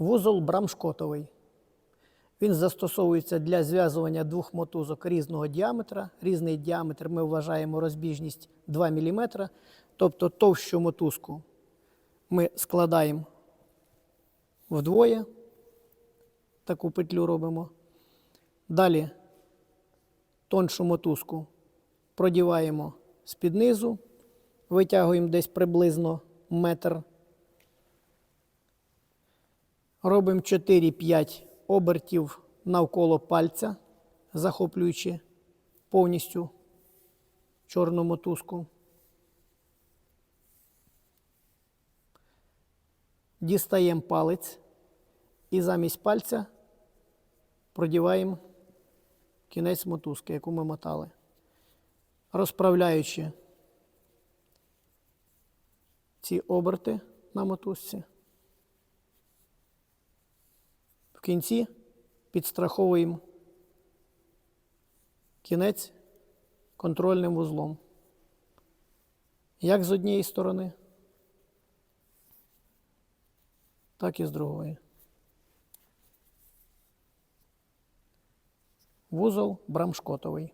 Вузол брамшкотовий. Він застосовується для зв'язування двох мотузок різного діаметра. Різний діаметр ми вважаємо розбіжність 2 мм. Тобто товщу мотузку ми складаємо вдвоє. Таку петлю робимо. Далі тоншу мотузку продіваємо з-під низу, витягуємо десь приблизно метр. Робимо 4-5 обертів навколо пальця, захоплюючи повністю чорну мотузку. Дістаємо палець і замість пальця продіваємо кінець мотузки, яку ми мотали. Розправляючи ці оберти на мотузці. В кінці підстраховуємо кінець контрольним вузлом. Як з однієї сторони, так і з другої. Вузол брамшкотовий.